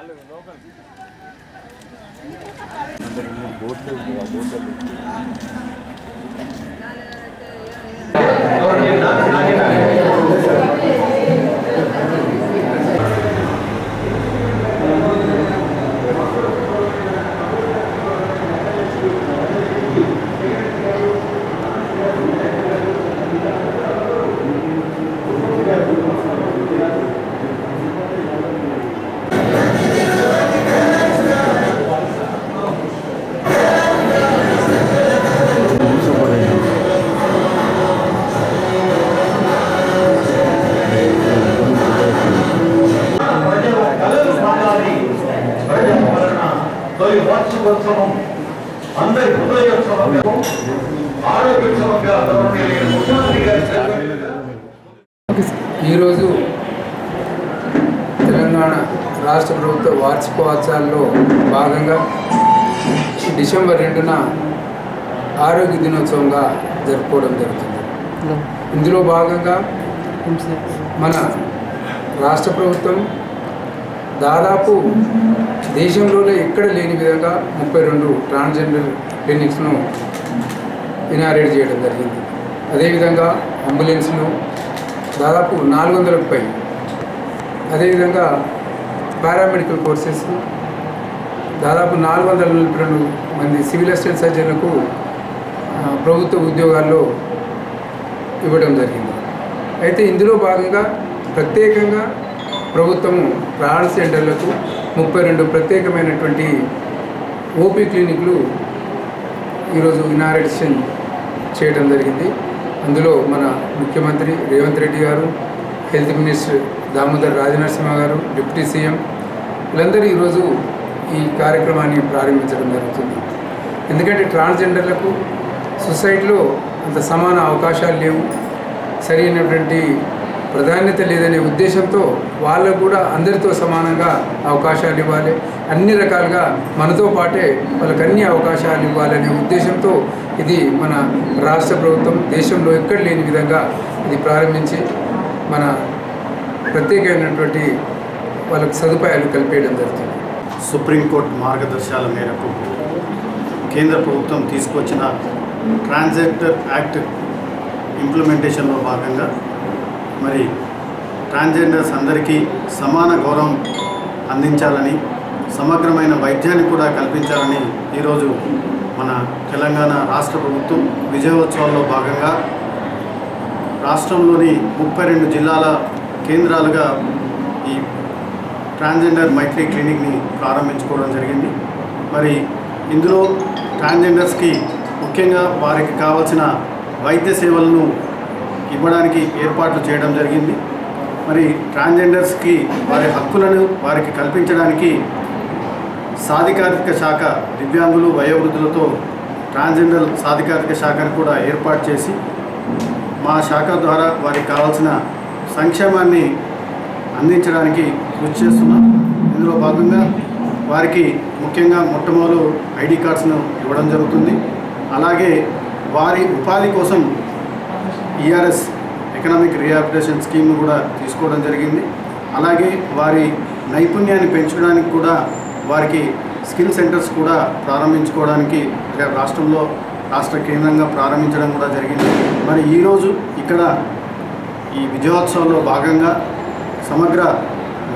Local వార్షికోత్సవం అందరి హృదయోత్సవం ఈరోజు తెలంగాణ రాష్ట్ర ప్రభుత్వ వార్షికోత్సవాల్లో భాగంగా డిసెంబర్ రెండున ఆరోగ్య దినోత్సవంగా జరుపుకోవడం జరుగుతుంది. ఇందులో భాగంగా మన రాష్ట్ర ప్రభుత్వం దాదాపు దేశంలోనే ఎక్కడ లేని విధంగా ముప్పై రెండు ట్రాన్స్జెండర్ క్లినిక్స్ను ఇనారేట్ చేయడం జరిగింది. అదేవిధంగా అంబులెన్స్ను దాదాపు నాలుగు వందలకు పై. అదేవిధంగా పారామెడికల్ కోర్సెస్ దాదాపు నాలుగు వందల నలభై రెండు మంది సివిల్ అసిస్టెంట్ సర్జన్లకు ప్రభుత్వ ఉద్యోగాల్లో ఇవ్వడం జరిగింది. అయితే ఇందులో భాగంగా ప్రత్యేకంగా ప్రభుత్వము ప్రాణ సెంటర్లకు ముప్పై రెండు ప్రత్యేకమైనటువంటి ఓపీ క్లినిక్లు ఈరోజు ఇనారేషన్ చేయడం జరిగింది. అందులో మన ముఖ్యమంత్రి రేవంత్ రెడ్డి గారు హెల్త్ మినిస్టర్ దామోదర్ రాజనరసింహ గారు డిప్యూటీ సీఎం వీళ్ళందరూ ఈరోజు ఈ కార్యక్రమాన్ని ప్రారంభించడం జరుగుతుంది. ఎందుకంటే ట్రాన్స్జెండర్లకు సొసైటీలో అంత సమాన అవకాశాలు లేవు. సరైనటువంటి ప్రాధాన్యత లేదనే ఉద్దేశంతో వాళ్ళకు కూడా అందరితో సమానంగా అవకాశాలు ఇవ్వాలి. అన్ని రకాలుగా మనతో పాటే వాళ్ళకి అన్ని అవకాశాలు ఇవ్వాలనే ఉద్దేశంతో ఇది మన రాష్ట్ర ప్రభుత్వం దేశంలో ఎక్కడ లేని విధంగా ఇది ప్రారంభించి మన ప్రత్యేకమైనటువంటి వాళ్ళకి సదుపాయాలు కల్పేయడం జరుగుతుంది. సుప్రీంకోర్టు మార్గదర్శకాల మేరకు కేంద్ర ప్రభుత్వం తీసుకొచ్చిన ట్రాన్సాక్టర్ యాక్ట్ ఇంప్లిమెంటేషన్లో భాగంగా మరి ట్రాన్స్జెండర్స్ అందరికీ సమాన గౌరవం అందించాలని సమగ్రమైన వైద్యాన్ని కూడా కల్పించాలని ఈరోజు మన తెలంగాణ రాష్ట్ర ప్రభుత్వం విజయోత్సవాల్లో భాగంగా రాష్ట్రంలోని ముప్పై రెండు జిల్లాల కేంద్రాలుగా ఈ ట్రాన్స్జెండర్ మైత్రి క్లినిక్ని ప్రారంభించుకోవడం జరిగింది. మరి ఇందులో ట్రాన్స్జెండర్స్కి ముఖ్యంగా వారికి కావలసిన వైద్య సేవలను ఇవ్వడానికి ఏర్పాట్లు చేయడం జరిగింది. మరి ట్రాన్స్జెండర్స్కి వారి హక్కులను వారికి కల్పించడానికి సాధికారిక శాఖ దివ్యాంగులు వయోవృద్ధులతో ట్రాన్స్జెండర్ సాధికారిక శాఖను కూడా ఏర్పాటు చేసి మా శాఖ ద్వారా వారికి కావాల్సిన సంక్షేమాన్ని అందించడానికి కృషి చేస్తున్నాం. ఇందులో భాగంగా వారికి ముఖ్యంగా మొట్టమొదలు ఐడి కార్డ్స్ను ఇవ్వడం జరుగుతుంది. అలాగే వారి ఉపాధి కోసం ఈఆర్ఎస్ ఎకనామిక్ రిహాబిలిటేషన్ స్కీమ్ కూడా తీసుకోవడం జరిగింది. అలాగే వారి నైపుణ్యాన్ని పెంచడానికి కూడా వారికి స్కిల్ సెంటర్స్ కూడా ప్రారంభించుకోవడానికి రాష్ట్రంలో రాష్ట్ర కేంద్రంగా ప్రారంభించడం కూడా జరిగింది. మరి ఈరోజు ఇక్కడ ఈ విజయోత్సవంలో భాగంగా సమగ్ర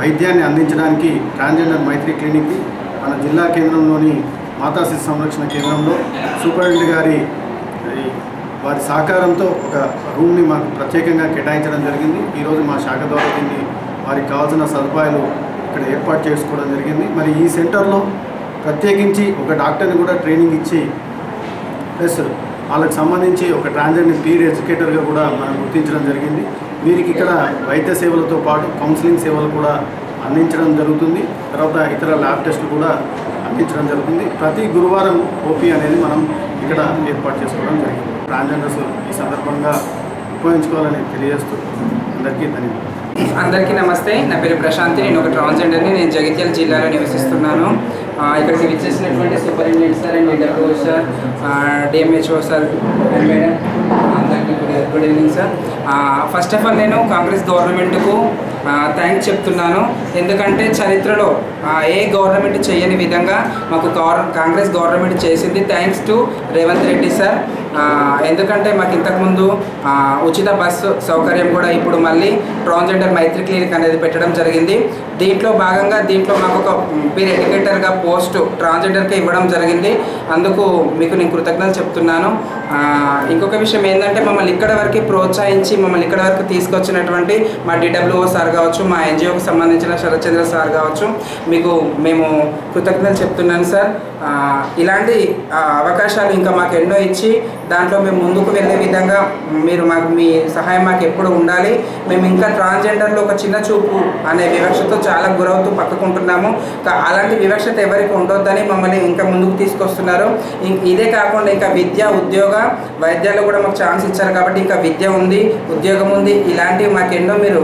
వైద్యాన్ని అందించడానికి ట్రాన్స్జెండర్ మైత్రి క్లినిక్ మన జిల్లా కేంద్రంలోని మాతా శిశు సంరక్షణ కేంద్రంలో సూపరింటెండెంట్ గారి వారి సహకారంతో ఒక రూమ్ని మాకు ప్రత్యేకంగా కేటాయించడం జరిగింది. ఈరోజు మా శాఖ ద్వారా దీన్ని వారికి కావాల్సిన సదుపాయాలు ఇక్కడ ఏర్పాటు చేసుకోవడం జరిగింది. మరి ఈ సెంటర్లో ప్రత్యేకించి ఒక డాక్టర్ని కూడా ట్రైనింగ్ ఇచ్చి ప్లస్ వాళ్ళకి సంబంధించి ఒక ట్రాన్జెండర్ పీర్ ఎడ్యుకేటర్గా కూడా మనం గుర్తించడం జరిగింది. వీరికి ఇక్కడ వైద్య సేవలతో పాటు కౌన్సిలింగ్ సేవలు కూడా అందించడం జరుగుతుంది. తర్వాత ఇతర ల్యాబ్ టెస్టులు కూడా అందించడం జరుగుతుంది. ప్రతి గురువారం ఓపీ అనేది మనం ఇక్కడ ఏర్పాటు చేసుకోవడం జరిగింది. ట్రాన్స్జెండర్స్ ఈ సందర్భంగా ఉపయోగించుకోవాలని తెలియజేస్తూ అందరికీ ధన్యవాదాలు. అందరికీ నమస్తే. నా పేరు ప్రశాంతి. నేను ఒక ట్రాన్స్జెండర్ని. నేను జగిత్యాల జిల్లాలో నివసిస్తున్నాను. ఇక్కడికి విచ్చేసినటువంటి superintendent sir and ఇంటర్కో sir DMHO sir and madam. అందరికీ good good evening sir. First of all నేను కాంగ్రెస్ గవర్నమెంట్కు థ్యాంక్స్ చెప్తున్నాను. ఎందుకంటే చరిత్రలో ఏ గవర్నమెంట్ చేయని విధంగా మాకు గవర్ కాంగ్రెస్ గవర్నమెంట్ చేసింది. Thanks to Revanth Reddy sir. ఎందుకంటే మాకు ఇంతకుముందు ఉచిత బస్సు సౌకర్యం కూడా ఇప్పుడు మళ్ళీ ట్రాన్స్జెండర్ మైత్రి క్లినిక్ అనేది పెట్టడం జరిగింది. దీంట్లో భాగంగా దీంట్లో మాకు ఒక పీర్ ఎడ్యుకేటర్గా పోస్ట్ ట్రాన్స్జెండర్కి ఇవ్వడం జరిగింది. అందుకు మీకు నేను కృతజ్ఞతలు చెప్తున్నాను. ఇంకొక విషయం ఏంటంటే మమ్మల్ని ఇక్కడ వరకు ప్రోత్సహించి మమ్మల్ని ఇక్కడ వరకు తీసుకొచ్చినటువంటి మా డిడబ్ల్యూఓ సార్ కావచ్చు మా ఎన్జిఓకి సంబంధించిన శరత్చంద్ర సార్ కావచ్చు మీకు మేము కృతజ్ఞతలు చెప్తున్నాను సార్. ఇలాంటి అవకాశాలు ఇంకా మాకు ఎన్నో ఇచ్చి దాంట్లో మేము ముందుకు వెళ్ళే విధంగా మీరు మాకు మీ సహాయం మాకు ఎప్పుడు ఉండాలి. మేము ఇంకా ట్రాన్స్జెండర్లో ఒక చిన్న చూపు అనే వివక్షతో చాలా గురవుతూ పక్కకుంటున్నాము అలాంటి వివక్షత ఎవరికి ఉండొద్దని మమ్మల్ని ఇంకా ముందుకు తీసుకొస్తున్నారు. ఇదే కాకుండా ఇంకా విద్య ఉద్యోగ వైద్యాలు కూడా మాకు ఛాన్స్ ఇచ్చారు కాబట్టి ఇంకా విద్య ఉంది ఉద్యోగం ఉంది. ఇలాంటివి మాకెన్నో మీరు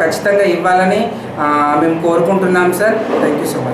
ఖచ్చితంగా ఇవ్వాలని మేము కోరుకుంటున్నాం sir. Thank you so much